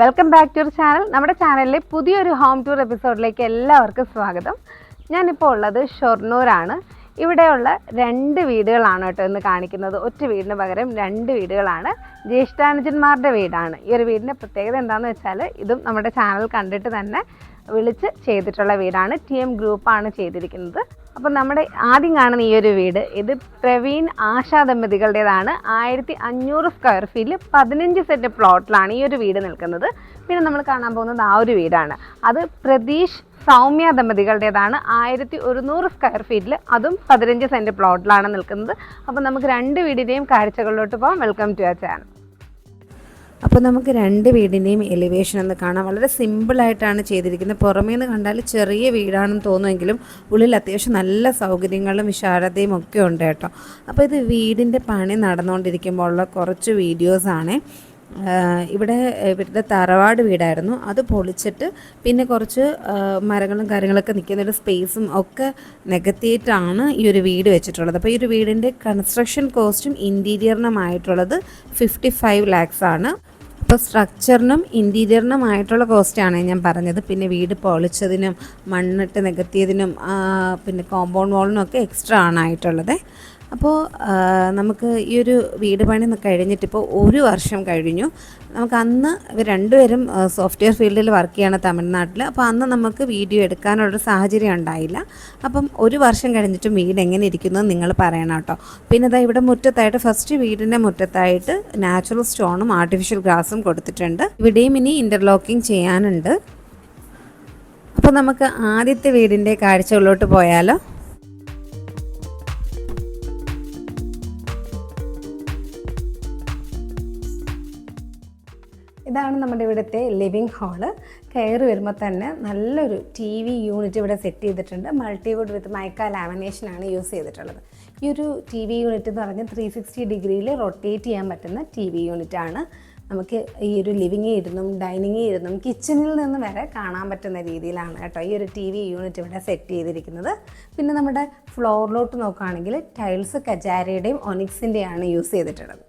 Welcome back to your channel നമ്മുടെ ചാനലിലെ പുതിയൊരു ഹോം ടൂർ എപ്പിസോഡിലേക്ക് എല്ലാവർക്കും സ്വാഗതം. ഞാനിപ്പോൾ ഉള്ളത് ഷൊർണൂരാണ്. ഇവിടെയുള്ള രണ്ട് വീടുകളാണ് കേട്ടോ ഇന്ന് കാണിക്കുന്നത്. ഒറ്റ വീടിന് പകരം രണ്ട് വീടുകളാണ്. ജ്യേഷ്ഠാനുജന്മാരുടെ വീടാണ്. ഈ ഒരു വീടിന്റെ പ്രത്യേകത എന്താണെന്ന് വെച്ചാൽ ഇതും നമ്മുടെ ചാനൽ കണ്ടിട്ട് തന്നെ വിളിച്ച് ചെയ്തിട്ടുള്ള വീടാണ്. ടി എം ഗ്രൂപ്പാണ് ചെയ്തിരിക്കുന്നത്. അപ്പം നമ്മുടെ ആദ്യം കാണുന്ന ഈ ഒരു വീട് ഇത് പ്രവീൺ ആശാ ദമ്പതികളുടേതാണ്. ആയിരത്തി അഞ്ഞൂറ് സ്ക്വയർ ഫീറ്റിൽ പതിനഞ്ച് സെന്റ് പ്ലോട്ടിലാണ് ഈ ഒരു വീട് നിൽക്കുന്നത്. പിന്നെ നമ്മൾ കാണാൻ പോകുന്നത് ആ ഒരു വീടാണ്. അത് പ്രതീഷ് സൗമ്യ ദമ്പതികളുടേതാണ്. ആയിരത്തി ഒരുന്നൂറ് സ്ക്വയർ ഫീറ്റിൽ അതും പതിനഞ്ച് സെന്റ് പ്ലോട്ടിലാണ് നിൽക്കുന്നത്. അപ്പം നമുക്ക് രണ്ട് വീടിന്റെയും കാഴ്ചകളിലോട്ട് പോകാം വെൽക്കം ടു ആ ചാനൽ അപ്പോൾ നമുക്ക് രണ്ട് വീടിന്റെയും എലിവേഷൻ ഒന്ന് കാണാം. വളരെ സിമ്പിളായിട്ടാണ് ചെയ്തിരിക്കുന്നത്. പുറമേ നിന്ന് കണ്ടാൽ ചെറിയ വീടാണെന്ന് തോന്നുമെങ്കിലും ഉള്ളിൽ അത്യാവശ്യം നല്ല സൗകര്യങ്ങളും വിശാലതയും ഒക്കെ ഉണ്ട് കേട്ടോ. അപ്പോൾ ഇത് വീടിന്റെ പണി നടന്നുകൊണ്ടിരിക്കുമ്പോൾ ഉള്ള കുറച്ച് വീഡിയോസാണ് ഇവിടെ ഇവരുടെ തറവാട് വീടായിരുന്നു. അത് പൊളിച്ചിട്ട് പിന്നെ കുറച്ച് മരങ്ങളും കാര്യങ്ങളൊക്കെ നിൽക്കുന്ന ഒരു സ്പേസും ഒക്കെ നികത്തിയിട്ടാണ് ഈ ഒരു വീട് വെച്ചിട്ടുള്ളത്. അപ്പോൾ ഈ ഒരു വീടിന്റെ കൺസ്ട്രക്ഷൻ കോസ്റ്റും ഇന്റീരിയറിനുമായിട്ടുള്ളത് ഫിഫ്റ്റി ഫൈവ് ലാക്സ് ആണ്. അപ്പോൾ സ്ട്രക്ചറിനും ഇന്റീരിയറിനുമായിട്ടുള്ള കോസ്റ്റാണ് ഞാൻ പറഞ്ഞത്. പിന്നെ വീട് പൊളിച്ചതിനും മണ്ണിട്ട് നികത്തിയതിനും പിന്നെ കോമ്പൗണ്ട് വാളിനും ഒക്കെ എക്സ്ട്രാ ആണ് ആയിട്ടുള്ളത്. അപ്പോൾ നമുക്ക് ഈ ഒരു വീട് പണി കഴിഞ്ഞിട്ടിപ്പോൾ ഒരു വർഷം കഴിഞ്ഞു. നമുക്ക് അന്ന് രണ്ടുപേരും സോഫ്റ്റ്വെയർ ഫീൽഡിൽ വർക്ക് ചെയ്യണം തമിഴ്നാട്ടിൽ അപ്പോൾ അന്ന് നമുക്ക് വീഡിയോ എടുക്കാനുള്ളൊരു സാഹചര്യം ഉണ്ടായില്ല. അപ്പം ഒരു വർഷം കഴിഞ്ഞിട്ടും വീട് എങ്ങനെ ഇരിക്കുന്നു നിങ്ങൾ പറയണം കേട്ടോ. പിന്നെ ഇതാ ഇവിടെ മുറ്റത്തായിട്ട് ഫസ്റ്റ് വീടിന്റെ മുറ്റത്തായിട്ട് നാച്ചുറൽ സ്റ്റോണും ആർട്ടിഫിഷ്യൽ ഗ്രാസും കൊടുത്തിട്ടുണ്ട്. ഇവിടെയും ഇനി ഇന്റർലോക്കിംഗ് ചെയ്യാനുണ്ട്. അപ്പോൾ നമുക്ക് ആദ്യത്തെ വീടിന്റെ കാഴ്ചകളിലോട്ട് പോയാലോ. ഇതാണ് നമ്മുടെ ഇവിടുത്തെ ലിവിങ് ഹാൾ കയറി വരുമ്പോൾ തന്നെ നല്ലൊരു ടി വി യൂണിറ്റ് ഇവിടെ സെറ്റ് ചെയ്തിട്ടുണ്ട്. മൾട്ടിവുഡ് വിത്ത് മൈക്ക ലാമിനേഷനാണ് യൂസ് ചെയ്തിട്ടുള്ളത്. ഈ ഒരു ടി വി യൂണിറ്റ് എന്ന് പറഞ്ഞാൽ ത്രീ സിക്സ്റ്റി ഡിഗ്രിയിൽ റൊട്ടേറ്റ് ചെയ്യാൻ പറ്റുന്ന ടി വി യൂണിറ്റാണ് നമുക്ക് ഈ ഒരു ലിവിങ്ങിൽ ഇരുന്നും ഡൈനിങ്ങിൽ ഇരുന്നും കിച്ചണിൽ നിന്ന് വരെ കാണാൻ പറ്റുന്ന രീതിയിലാണ് കേട്ടോ ഈ ഒരു ടി വി യൂണിറ്റ് ഇവിടെ സെറ്റ് ചെയ്തിരിക്കുന്നത്. പിന്നെ നമ്മുടെ ഫ്ലോറിലോട്ട് നോക്കുകയാണെങ്കിൽ ടൈൽസ് കജാരയുടെയും ഒനിക്സിന്റെയാണ് യൂസ് ചെയ്തിട്ടുള്ളത്.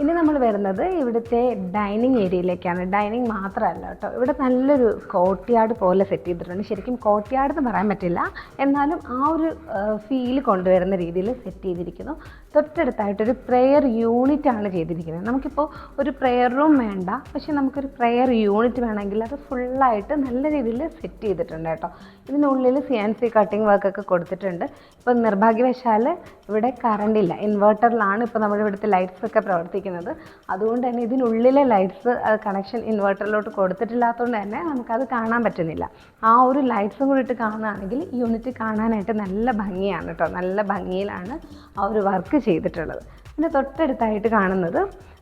ഇനി നമ്മൾ വരുന്നത് ഇവിടുത്തെ ഡൈനിങ് ഏരിയയിലേക്കാണ് ഡൈനിങ് മാത്രമല്ല കേട്ടോ. ഇവിടെ നല്ലൊരു കോർട്ട്യാർഡ് പോലെ സെറ്റ് ചെയ്തിട്ടുണ്ട്. ശരിക്കും കോർട്ട്യാർഡ് എന്ന് പറയാൻ പറ്റില്ല. എന്നാലും ആ ഒരു ഫീൽ കൊണ്ടുവരുന്ന രീതിയിൽ സെറ്റ് ചെയ്തിരിക്കുന്നു. തൊട്ടടുത്തായിട്ടൊരു പ്രെയർ യൂണിറ്റ് ആണ് ചെയ്തിരിക്കുന്നത്. നമുക്കിപ്പോൾ ഒരു പ്രെയർ റൂം വേണ്ട. പക്ഷേ നമുക്കൊരു പ്രെയർ യൂണിറ്റ് വേണമെങ്കിൽ അത് ഫുള്ളായിട്ട് നല്ല രീതിയിൽ സെറ്റ് ചെയ്തിട്ടുണ്ട് കേട്ടോ. ഇതിനുള്ളിൽ സി എൻ സി കട്ടിങ് വർക്കൊക്കെ കൊടുത്തിട്ടുണ്ട്. ഇപ്പോൾ നിർഭാഗ്യവശാൽ ഇവിടെ കറണ്ട് ഇല്ല. ഇൻവെർട്ടറിലാണ് ഇപ്പോൾ നമ്മുടെ ഇവിടുത്തെ ലൈറ്റ്സ് ഒക്കെ പ്രവർത്തിക്കുന്നത്. അതുകൊണ്ട് തന്നെ ഇതിനുള്ളിലെ ലൈറ്റ്സ് കണക്ഷൻ ഇൻവേർട്ടറിലോട്ട് കൊടുത്തിട്ടില്ലാത്തതുകൊണ്ട് തന്നെ നമുക്കത് കാണാൻ പറ്റുന്നില്ല. ആ ഒരു ലൈറ്റ്സും കൂടി ഇട്ട് കാണുകയാണെങ്കിൽ യൂണിറ്റ് കാണാനായിട്ട് നല്ല ഭംഗിയാണ് കേട്ടോ. നല്ല ഭംഗിയിലാണ് ആ ഒരു വർക്ക് ചെയ്തിട്ടുള്ളത്. പിന്നെ തൊട്ടടുത്തായിട്ട് കാണുന്നത്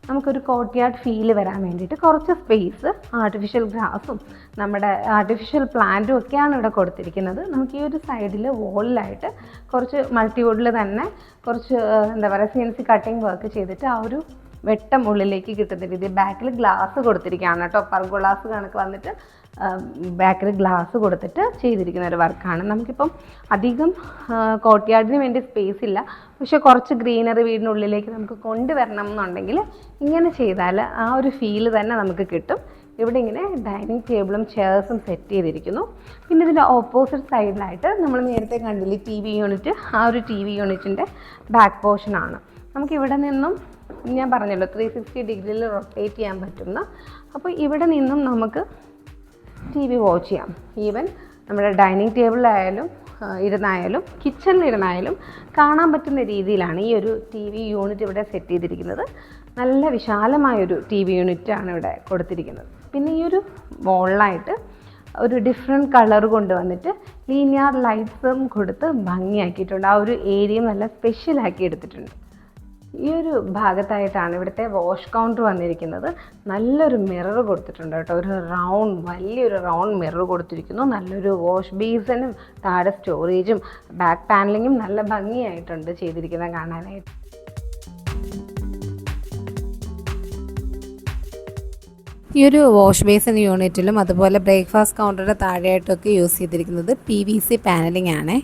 നമുക്കൊരു കോർട്ട്യാർഡ് ഫീൽ വരാൻ വേണ്ടിയിട്ട് കുറച്ച് സ്പേസ് ആർട്ടിഫിഷ്യൽ ഗ്രാസും നമ്മുടെ ആർട്ടിഫിഷ്യൽ പ്ലാന്റും ഒക്കെയാണ് ഇവിടെ കൊടുത്തിരിക്കുന്നത്. നമുക്ക് ഈ ഒരു സൈഡിൽ വോളിലായിട്ട് കുറച്ച് മൾട്ടിവുഡിൽ തന്നെ കുറച്ച് എന്താ പറയുക C N C cutting work ചെയ്തിട്ട് ആ ഒരു വെട്ടം ഉള്ളിലേക്ക് കിട്ടുന്ന രീതി ബാക്കിൽ ഗ്ലാസ് കൊടുത്തിരിക്കുകയാണ് കേട്ടോ. പർഗോളാസ് കണക്ക് വന്നിട്ട് ബാക്കിൽ ഗ്ലാസ് കൊടുത്തിട്ട് ചെയ്തിരിക്കുന്ന ഒരു വർക്കാണ് നമുക്കിപ്പം അധികം കോർട്ട്യാർഡിന് വേണ്ടി സ്പേസ് ഇല്ല. പക്ഷെ കുറച്ച് ഗ്രീനറി വീടിനുള്ളിലേക്ക് നമുക്ക് കൊണ്ടുവരണം എന്നുണ്ടെങ്കിൽ ഇങ്ങനെ ചെയ്താൽ ആ ഒരു ഫീൽ തന്നെ നമുക്ക് കിട്ടും. ഇവിടെ ഇങ്ങനെ ഡൈനിങ് ടേബിളും ചെയർസും സെറ്റ് ചെയ്തിരിക്കുന്നു. പിന്നെ ഇതിന്റെ ഓപ്പോസിറ്റ് സൈഡിലായിട്ട് നമ്മൾ നേരത്തെ കണ്ടില്ലേ ടി വി യൂണിറ്റ് ആ ഒരു ടി വി യൂണിറ്റിന്റെ ബാക്ക് പോർഷനാണ് നമുക്ക് ഇവിടെ നിന്നും ഞാൻ പറഞ്ഞല്ലോ ത്രീ സിക്സ്റ്റി ഡിഗ്രിയിൽ റൊട്ടേറ്റ് ചെയ്യാൻ പറ്റുന്ന. അപ്പോൾ ഇവിടെ നിന്നും നമുക്ക് ടി വി വാച്ച് ചെയ്യാം. ഈവൻ നമ്മുടെ ഡൈനിങ് ടേബിളിലായാലും ഇരുന്നായാലും കിച്ചണിലിരുന്നായാലും കാണാൻ പറ്റുന്ന രീതിയിലാണ് ഈ ഒരു ടി വി യൂണിറ്റ് ഇവിടെ സെറ്റ് ചെയ്തിരിക്കുന്നത്. നല്ല വിശാലമായൊരു ടി വി യൂണിറ്റാണ് ഇവിടെ കൊടുത്തിരിക്കുന്നത്. പിന്നെ ഈ ഒരു വോളിലായിട്ട് ഒരു ഡിഫറെന്റ് കളർ കൊണ്ടുവന്നിട്ട് ലീനിയർ ലൈറ്റ്സും കൊടുത്ത് ഭംഗിയാക്കിയിട്ടുണ്ട്. ആ ഒരു ഏരിയ നല്ല സ്പെഷ്യലാക്കി എടുത്തിട്ടുണ്ട്. ഈ ഒരു ഭാഗത്തായിട്ടാണ് ഇവിടുത്തെ വാഷ് കൗണ്ടർ വന്നിരിക്കുന്നത്. നല്ലൊരു മിറർ കൊടുത്തിട്ടുണ്ട് കേട്ടോ. ഒരു റൗണ്ട് വലിയൊരു റൗണ്ട് മിറർ കൊടുത്തിരിക്കുന്നു. നല്ലൊരു വാഷ് ബേസിനും താഴെ സ്റ്റോറേജും ബാക്ക് പാനലിങ്ങും നല്ല ഭംഗിയായിട്ടുണ്ട് ചെയ്തിരിക്കുന്നത് കാണാനായിട്ട്. ഈ ഒരു വാഷ് ബേസിൻ യൂണിറ്റിലും അതുപോലെ ബ്രേക്ക്ഫാസ്റ്റ് കൗണ്ടറുടെ താഴെയായിട്ടൊക്കെ യൂസ് ചെയ്തിരിക്കുന്നത് പി വി സി പാനലിംഗ് ആണേ.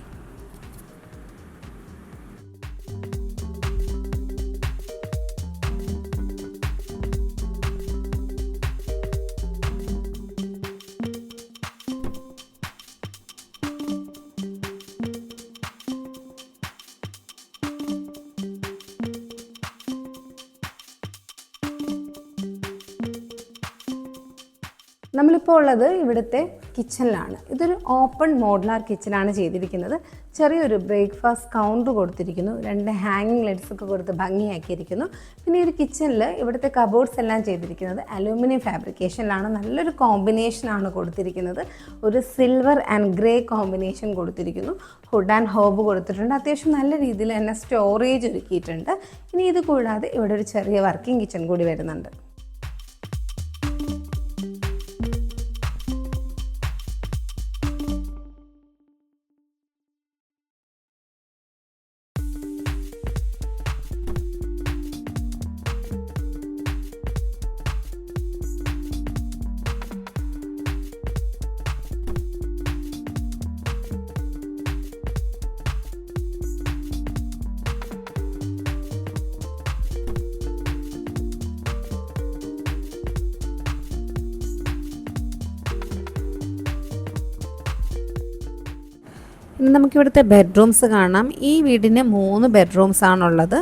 നമ്മളിപ്പോൾ ഉള്ളത് ഇവിടുത്തെ കിച്ചണിലാണ് ഇതൊരു ഓപ്പൺ മോഡുലാർ കിച്ചണാണ് ചെയ്തിരിക്കുന്നത്. ചെറിയൊരു ബ്രേക്ക്ഫാസ്റ്റ് കൗണ്ടർ കൊടുത്തിരിക്കുന്നു. രണ്ട് ഹാങ്ങിങ് ലൈറ്റ്സ് ഒക്കെ കൊടുത്ത് ഭംഗിയാക്കിയിരിക്കുന്നു. പിന്നെ ഒരു കിച്ചണിൽ ഇവിടുത്തെ കബോർഡ്സ് എല്ലാം ചെയ്തിരിക്കുന്നത് അലൂമിനിയം ഫാബ്രിക്കേഷനിലാണ് നല്ലൊരു കോമ്പിനേഷനാണ് കൊടുത്തിരിക്കുന്നത്. ഒരു സിൽവർ ആൻഡ് ഗ്രേ കോമ്പിനേഷൻ കൊടുത്തിരിക്കുന്നു. ഹുഡ് ആൻഡ് ഹോബ് കൊടുത്തിട്ടുണ്ട്. അത്യാവശ്യം നല്ല രീതിയിൽ തന്നെ സ്റ്റോറേജ് ഒരുക്കിയിട്ടുണ്ട്. ഇനി ഇത് കൂടാതെ ഇവിടെ ഒരു ചെറിയ വർക്കിംഗ് കിച്ചൺ കൂടി വരുന്നുണ്ട്. നമുക്കിവിടുത്തെ ബെഡ്റൂംസ് കാണാം. ഈ വീടിന് മൂന്ന് ബെഡ്റൂംസ് ആണുള്ളത്.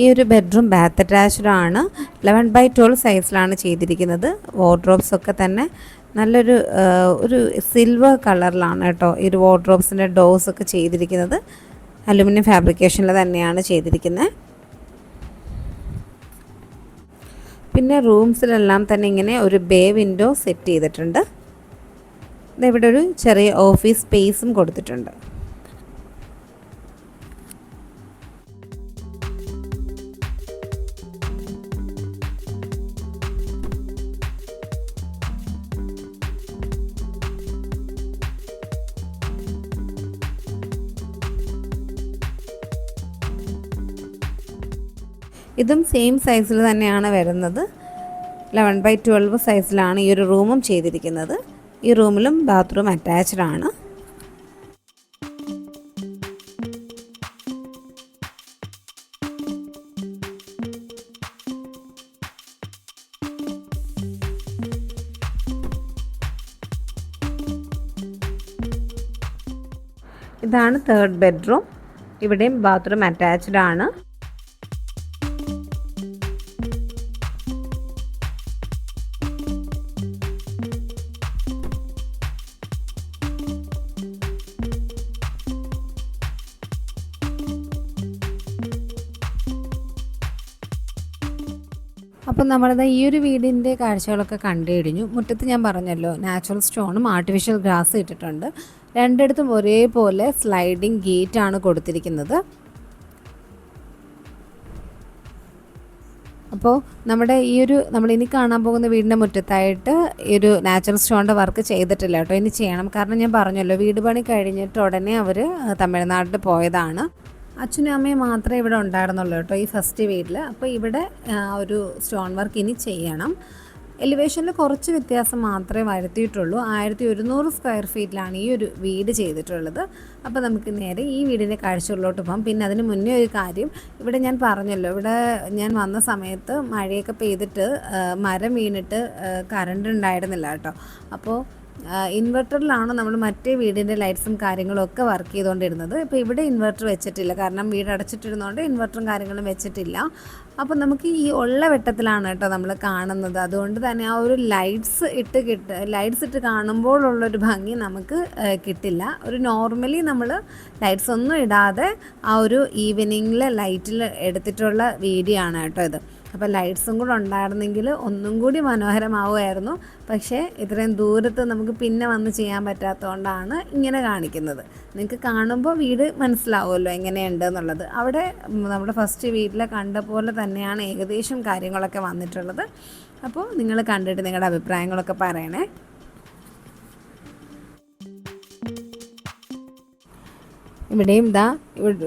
ഈ ഒരു ബെഡ്റൂം ബാത്ത് അറ്റാച്ച്ഡ് ആണ്. ലെവൻ ബൈ ട്വൽവ് സൈസിലാണ് ചെയ്തിരിക്കുന്നത്. വാർഡ്രോബ്സ് ഒക്കെ തന്നെ നല്ലൊരു ഒരു സിൽവർ കളറിലാണ് കേട്ടോ ഈ ഒരു വാർഡ്രോബ്സിന്റെ ഡോസ് ഒക്കെ ചെയ്തിരിക്കുന്നത്. അലുമിനിയം ഫാബ്രിക്കേഷനിൽ തന്നെയാണ് ചെയ്തിരിക്കുന്നത് പിന്നെ റൂംസിലെല്ലാം തന്നെ ഇങ്ങനെ ഒരു ബേ വിൻഡോ സെറ്റ് ചെയ്തിട്ടുണ്ട്. ഇവിടെ ഒരു ചെറിയ ഓഫീസ് സ്പേസും കൊടുത്തിട്ടുണ്ട്. ഇതും സെയിം സൈസിൽ തന്നെയാണ് വരുന്നത്. ലെവൻ ബൈ ട്വൽവ് സൈസിലാണ് ഈ ഒരു റൂമും ചെയ്തിരിക്കുന്നത്. ഈ റൂമിലും ബാത്റൂം അറ്റാച്ച്ഡ് ആണ്. ഇതാണ് തേർഡ് ബെഡ്റൂം ഇവിടെയും ബാത്റൂം അറ്റാച്ച്ഡ് ആണ്. അപ്പം നമ്മളത് ഈ ഒരു വീടിന്റെ കാഴ്ചകളൊക്കെ കണ്ടു കഴിഞ്ഞു. മുറ്റത്ത് ഞാൻ പറഞ്ഞല്ലോ നാച്ചുറൽ സ്റ്റോണും ആർട്ടിഫിഷ്യൽ ഗ്രാസ് ഇട്ടിട്ടുണ്ട്. രണ്ടിടത്തും ഒരേപോലെ സ്ലൈഡിങ് ഗേറ്റ് ആണ് കൊടുത്തിരിക്കുന്നത്. അപ്പോൾ നമ്മുടെ ഈ ഒരു നമ്മൾ ഇനി കാണാൻ പോകുന്ന വീടിന്റെ മുറ്റത്തായിട്ട് ഈ ഒരു നാച്ചുറൽ സ്റ്റോണിന്റെ വർക്ക് ചെയ്തിട്ടില്ല കേട്ടോ. ഇനി ചെയ്യണം. കാരണം ഞാൻ പറഞ്ഞല്ലോ വീട് പണി കഴിഞ്ഞിട്ട് ഉടനെ അവർ തമിഴ്നാട്ടിൽ പോയതാണ്. അച്ഛനും അമ്മയും മാത്രമേ ഇവിടെ ഉണ്ടായിരുന്നുള്ളൂ കേട്ടോ ഈ ഫസ്റ്റ് വീട്ടിൽ അപ്പോൾ ഇവിടെ ഒരു സ്റ്റോൺ വർക്ക് ഇനി ചെയ്യണം. എലിവേഷനിൽ കുറച്ച് വ്യത്യാസം മാത്രമേ വരുത്തിയിട്ടുള്ളൂ. ആയിരത്തി ഒരുന്നൂറ് സ്ക്വയർ ഫീറ്റിലാണ് ഈ ഒരു വീട് ചെയ്തിട്ടുള്ളത്. അപ്പോൾ നമുക്ക് നേരെ ഈ വീടിന്റെ കാഴ്ചകളിലോട്ട് പോകാം. പിന്നെ അതിന് മുന്നേ ഒരു കാര്യം ഇവിടെ ഞാൻ പറഞ്ഞല്ലോ ഇവിടെ ഞാൻ വന്ന സമയത്ത് മഴയൊക്കെ പെയ്തിട്ട് മരം വീണിട്ട് കറണ്ട് ഉണ്ടായിരുന്നില്ല കേട്ടോ. അപ്പോൾ ഇൻവെർട്ടറിലാണ് നമ്മൾ മറ്റേ വീടിന്റെ ലൈറ്റ്സും കാര്യങ്ങളും ഒക്കെ വർക്ക് ചെയ്തുകൊണ്ടിരുന്നത്. ഇപ്പോൾ ഇവിടെ ഇൻവെർട്ടർ വെച്ചിട്ടില്ല. കാരണം വീട് അടച്ചിട്ടിരുന്നതുകൊണ്ട് ഇൻവെർട്ടറും കാര്യങ്ങളും വെച്ചിട്ടില്ല. അപ്പോൾ നമുക്ക് ഈ ഉള്ള വെട്ടത്തിലാണ് കേട്ടോ നമ്മൾ കാണുന്നത്. അതുകൊണ്ട് തന്നെ ആ ഒരു ലൈറ്റ്സ് ഇട്ട് കിട്ട ലൈറ്റ്സ് ഇട്ട് കാണുമ്പോഴുള്ളൊരു ഭംഗി നമുക്ക് കിട്ടില്ല. ഒരു നോർമലി നമ്മൾ ലൈറ്റ്സ് ഒന്നും ഇടാതെ ആ ഒരു ഈവനിങ്ങിൽ ലൈറ്റിൽ എടുത്തിട്ടുള്ള വീഡിയോ ആണ് കേട്ടോ ഇത്. അപ്പോൾ ലൈറ്റ്സും കൂടെ ഉണ്ടായിരുന്നെങ്കിൽ ഒന്നും കൂടി മനോഹരമാവുമായിരുന്നു. പക്ഷേ ഇത്രയും ദൂരത്ത് നമുക്ക് പിന്നെ വന്ന് ചെയ്യാൻ പറ്റാത്തതുകൊണ്ടാണ് ഇങ്ങനെ കാണിക്കുന്നത്. നിങ്ങൾക്ക് കാണുമ്പോൾ വീട് മനസ്സിലാവുമല്ലോ എങ്ങനെയുണ്ട് എന്നുള്ളത് അവിടെ നമ്മുടെ ഫസ്റ്റ് വീട്ടിലെ കണ്ട പോലെ തന്നെയാണ് ഏകദേശം കാര്യങ്ങളൊക്കെ വന്നിട്ടുള്ളത്. അപ്പോൾ നിങ്ങൾ കണ്ടിട്ട് നിങ്ങളുടെ അഭിപ്രായങ്ങളൊക്കെ പറയണേ. ഇവിടെയും ഇതാ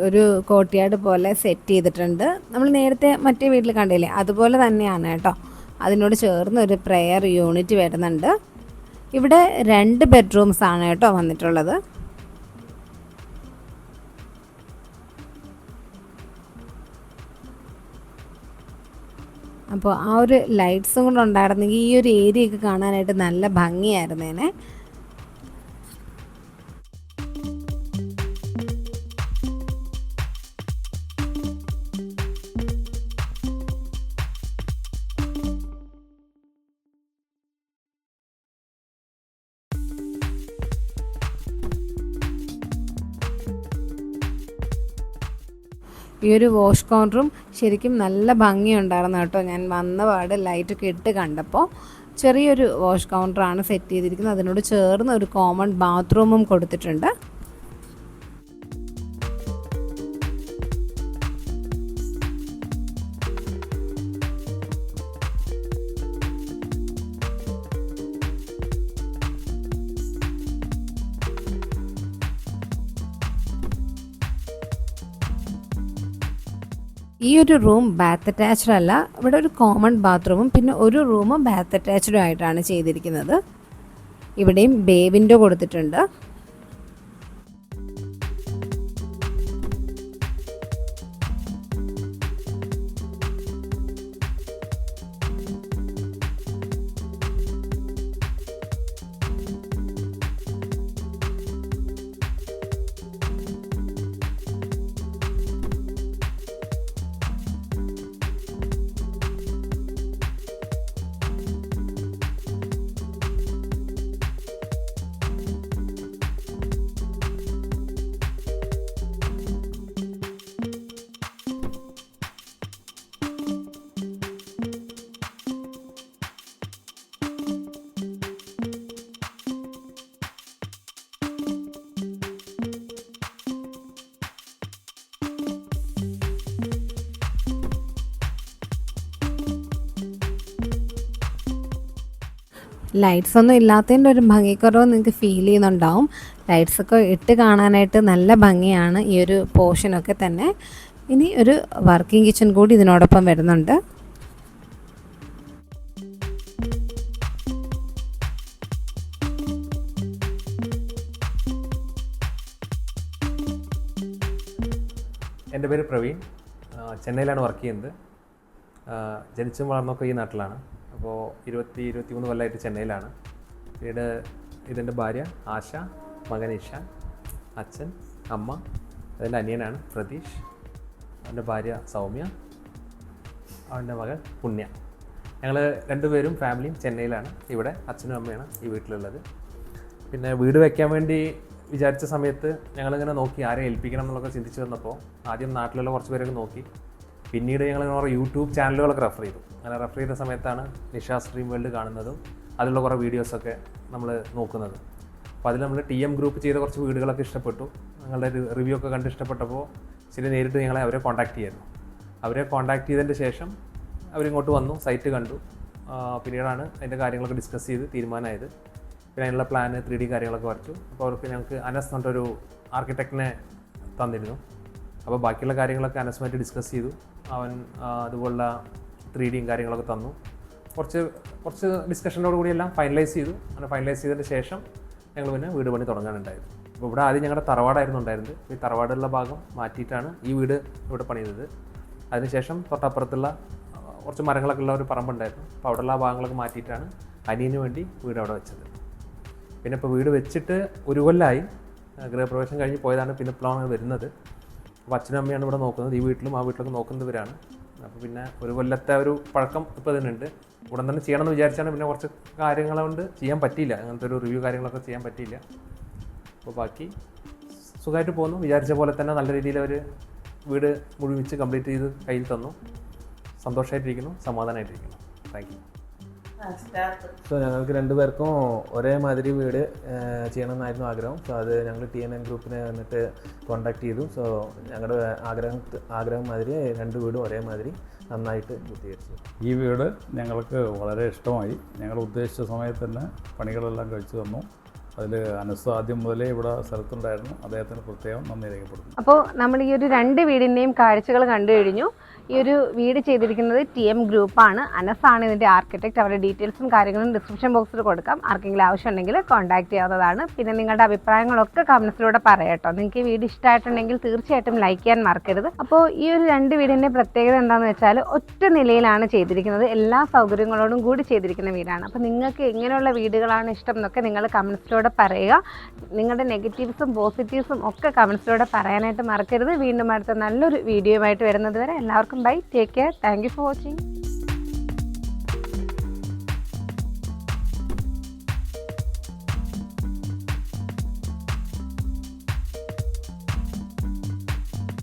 ഒരു കോട്ടിയാട് പോലെ സെറ്റ് ചെയ്തിട്ടുണ്ട്. നമ്മൾ നേരത്തെ മറ്റേ വീട്ടിൽ കണ്ടില്ലേ? അതുപോലെ തന്നെയാണ് കേട്ടോ. അതിനോട് ചേർന്ന് ഒരു പ്രെയർ യൂണിറ്റ് വരുന്നുണ്ട്. ഇവിടെ രണ്ട് ബെഡ്റൂംസ് ആണ് കേട്ടോ വന്നിട്ടുള്ളത്. അപ്പോൾ ആ ഒരു ലൈറ്റ്സും കൂടെ ഉണ്ടായിരുന്നെങ്കിൽ ഈ ഒരു ഏരിയ ഒക്കെ കാണാനായിട്ട് നല്ല ഭംഗിയായിരുന്നേനെ. ഈ ഒരു വാഷ് കൗണ്ടറും ശരിക്കും നല്ല ഭംഗിയുണ്ടായിരുന്നു കേട്ടോ. ഞാൻ വന്ന പാട് ലൈറ്റൊക്കെ ഇട്ട് കണ്ടപ്പോൾ ചെറിയൊരു വാഷ് കൗണ്ടറാണ് സെറ്റ് ചെയ്തിരിക്കുന്നത്. അതിനോട് ചേർന്ന് ഒരു കോമൺ ബാത്റൂമും കൊടുത്തിട്ടുണ്ട്. ഈ ഒരു റൂം ബാത്ത് അറ്റാച്ച്ഡ് അല്ല. ഇവിടെ ഒരു കോമൺ ബാത്റൂമും പിന്നെ ഒരു റൂമും ബാത്ത് അറ്റാച്ച്ഡും ആയിട്ടാണ് ചെയ്തിരിക്കുന്നത്. ഇവിടെയും ബേ വിൻഡോ കൊടുത്തിട്ടുണ്ട്. ലൈറ്റ്സ് ഒന്നും ഇല്ലാത്തതിന്റെ ഒരു ഭംഗിക്കുറവ് നിങ്ങൾക്ക് ഫീൽ ചെയ്യുന്നുണ്ടാവും. ലൈറ്റ്സ് ഒക്കെ ഇട്ട് കാണാനായിട്ട് നല്ല ഭംഗിയാണ് ഈ ഒരു പോർഷനൊക്കെ തന്നെ. ഇനി ഒരു വർക്കിംഗ് കിച്ചൺ കൂടി ഇതിനോടൊപ്പം വരുന്നുണ്ട്. എന്റെ പേര് പ്രവീൺ. ചെന്നൈയിലാണ് വർക്ക് ചെയ്യുന്നത്. ജനിച്ചും വളർന്നൊക്കെ ഈ നാട്ടിലാണ്. അപ്പോൾ ഇരുപത്തി ഇരുപത്തി മൂന്ന് കൊല്ലമായിട്ട് ചെന്നൈയിലാണ്. പിന്നീട് ഇതിന്റെ ഭാര്യ ആശ മകൻ ഇഷാൻ അച്ഛൻ അമ്മ അതിന്റെ അനിയനാണ് പ്രതീഷ് അവന്റെ ഭാര്യ സൗമ്യ അവന്റെ മകൻ പുണ്യ. ഞങ്ങൾ രണ്ടുപേരും ഫാമിലിയും ചെന്നൈയിലാണ്. ഇവിടെ അച്ഛനും അമ്മയാണ് ഈ വീട്ടിലുള്ളത്. പിന്നെ വീട് വയ്ക്കാൻ വേണ്ടി വിചാരിച്ച സമയത്ത് ഞങ്ങളിങ്ങനെ നോക്കി ആരെ ഏൽപ്പിക്കണം എന്നുള്ളതൊക്കെ ചിന്തിച്ച് വന്നപ്പോൾ ആദ്യം നാട്ടിലുള്ള കുറച്ച് പേരൊക്കെ നോക്കി. പിന്നീട് ഞങ്ങൾ കുറേ യൂട്യൂബ് ചാനലുകളൊക്കെ റെഫർ ചെയ്തു. അങ്ങനെ റെഫർ ചെയ്ത സമയത്താണ് നിഷ സ്ട്രീം വേൾഡ് കാണുന്നതും അതിലുള്ള കുറേ വീഡിയോസൊക്കെ നമ്മൾ നോക്കുന്നത്. അപ്പോൾ അതിൽ നമ്മൾ ടി എം ഗ്രൂപ്പ് ചെയ്ത കുറച്ച് വീടുകളൊക്കെ ഇഷ്ടപ്പെട്ടു. ഞങ്ങളുടെ റിവ്യൂ ഒക്കെ കണ്ട് ഇഷ്ടപ്പെട്ടപ്പോൾ ശരി നേരിട്ട് ഞങ്ങളെ അവരെ കോൺടാക്ട് ചെയ്യായിരുന്നു. അവരെ കോൺടാക്ട് ചെയ്തതിന്റെ ശേഷം അവരിങ്ങോട്ട് വന്നു സൈറ്റ് കണ്ടു. പിന്നീടാണ് അതിന്റെ കാര്യങ്ങളൊക്കെ ഡിസ്കസ് ചെയ്ത് തീരുമാനമായത്. പിന്നെ അതിനുള്ള പ്ലാന് ത്രീ ഡി കാര്യങ്ങളൊക്കെ വരച്ചു. അപ്പോൾ അവർക്ക് ഞങ്ങൾക്ക് അനസ് എന്നൊരു ആർക്കിടെക്റ്റിനെ തന്നിരുന്നു. അപ്പോൾ ബാക്കിയുള്ള കാര്യങ്ങളൊക്കെ അനസുമായിട്ട് ഡിസ്കസ് ചെയ്തു. അവൻ അതുപോലുള്ള ത്രീ ഡിയും കാര്യങ്ങളൊക്കെ തന്നു. കുറച്ച് കുറച്ച് ഡിസ്കഷനോട് കൂടി എല്ലാം ഫൈനലൈസ് ചെയ്തു. അങ്ങനെ ഫൈനലൈസ് ചെയ്തതിന് ശേഷം ഞങ്ങൾ പിന്നെ വീട് പണി തുടങ്ങാനുണ്ടായത്. അപ്പോൾ ഇവിടെ ആദ്യം ഞങ്ങളുടെ തറവാടായിരുന്നു ഉണ്ടായിരുന്നത്. ഈ തറവാടുള്ള ഭാഗം മാറ്റിയിട്ടാണ് ഈ വീട് ഇവിടെ പണിയുന്നത്. അതിനുശേഷം തൊട്ടപ്പുറത്തുള്ള കുറച്ച് മരങ്ങളൊക്കെ ഉള്ള ഒരു പറമ്പുണ്ടായിരുന്നു. അപ്പോൾ അവിടെയുള്ള ഭാഗങ്ങളൊക്കെ മാറ്റിയിട്ടാണ് അനിയന് വേണ്ടി വീട് അവിടെ വെച്ചത്. പിന്നെ ഇപ്പോൾ വീട് വെച്ചിട്ട് ഒരു കൊല്ലമായി ഗൃഹപ്രവേശം കഴിഞ്ഞ് പോയതാണ് പിന്നെ ഇപ്പോഴാണ് വരുന്നത്. അപ്പോൾ അച്ഛനും അമ്മയാണ് ഇവിടെ നോക്കുന്നത്. ഈ വീട്ടിലും ആ വീട്ടിലൊക്കെ നോക്കുന്നവരാണ്. അപ്പോൾ പിന്നെ ഒരു കൊല്ലത്തെ ഒരു പഴക്കം ഇപ്പോൾ ഇതിനുണ്ട് ഉടൻ തന്നെ ചെയ്യണമെന്ന് വിചാരിച്ചാണ് പിന്നെ കുറച്ച് കാര്യങ്ങൾ കൊണ്ട് ചെയ്യാൻ പറ്റിയില്ല. അങ്ങനത്തെ ഒരു റിവ്യൂ കാര്യങ്ങളൊക്കെ ചെയ്യാൻ പറ്റിയില്ല. അപ്പോൾ ബാക്കി സുഖമായിട്ട് പോകുന്നു. വിചാരിച്ച പോലെ തന്നെ നല്ല രീതിയിൽ അവർ വീട് മുഴുമിച്ച് കംപ്ലീറ്റ് ചെയ്ത് കയ്യിൽ തന്നു. സന്തോഷമായിട്ടിരിക്കുന്നു സമാധാനമായിട്ടിരിക്കുന്നു താങ്ക് യു സോ ഞങ്ങൾക്ക് രണ്ടുപേർക്കും ഒരേ മാതിരി വീട് ചെയ്യണമെന്നായിരുന്നു ആഗ്രഹം. സോ അത് ഞങ്ങൾ ടി എൻ എൻ ഗ്രൂപ്പിനെ വന്നിട്ട് കോണ്ടാക്ട് ചെയ്തു. സോ ഞങ്ങളുടെ ആഗ്രഹം ആഗ്രഹം മാതിരി രണ്ട് വീടും ഒരേ മാതിരി നന്നായിട്ട് പൂർത്തീകരിച്ചു. ഈ വീട് ഞങ്ങൾക്ക് വളരെ ഇഷ്ടമായി. ഞങ്ങൾ ഉദ്ദേശിച്ച സമയത്ത് തന്നെ പണികളെല്ലാം കഴിച്ചു തന്നു. അതിൽ അനസ് ആദ്യം മുതലേ ഇവിടെ സ്ഥലത്തുണ്ടായിരുന്നു. അദ്ദേഹത്തിന് പ്രത്യേകം നന്ദി രേഖപ്പെടുത്തുന്നു. അപ്പോൾ നമ്മൾ ഈ ഒരു രണ്ട് വീടിന്റെയും കാഴ്ചകൾ കണ്ടു കഴിഞ്ഞു. ഈ ഒരു വീട് ചെയ്തിരിക്കുന്നത് ടി എം ഗ്രൂപ്പാണ് അനസാണ് ഇതിന്റെ ആർക്കിടെക്ട്. അവരുടെ ഡീറ്റെയിൽസും കാര്യങ്ങളും ഡിസ്ക്രിപ്ഷൻ ബോക്സിൽ കൊടുക്കാം. ആർക്കെങ്കിലും ആവശ്യമുണ്ടെങ്കിൽ കോൺടാക്ട് ചെയ്യാവുന്നതാണ്. പിന്നെ നിങ്ങളുടെ അഭിപ്രായങ്ങളൊക്കെ കമൻസിലൂടെ പറയട്ടോ നിങ്ങൾക്ക് ഈ വീട് ഇഷ്ടമായിട്ടുണ്ടെങ്കിൽ തീർച്ചയായിട്ടും ലൈക്ക് ചെയ്യാൻ മറക്കരുത്. അപ്പോൾ ഈ ഒരു രണ്ട് വീടിന്റെ പ്രത്യേകത എന്താണെന്ന് വെച്ചാൽ ഒറ്റ നിലയിലാണ് ചെയ്തിരിക്കുന്നത്. എല്ലാ സൗകര്യങ്ങളോടും കൂടി ചെയ്തിരിക്കുന്ന വീടാണ്. അപ്പോൾ നിങ്ങൾക്ക് എങ്ങനെയുള്ള വീടുകളാണ് ഇഷ്ടം എന്നൊക്കെ നിങ്ങൾ കമൻസിലൂടെ പറയുക. നിങ്ങളുടെ നെഗറ്റീവ്സും പോസിറ്റീവ്സും ഒക്കെ കമൻസിലൂടെ പറയാനായിട്ട് മറക്കരുത്. വീണ്ടും അടുത്ത നല്ലൊരു വീഡിയോയുമായിട്ട് വരുന്നത് വരെ എല്ലാവർക്കും bye take care thank for watching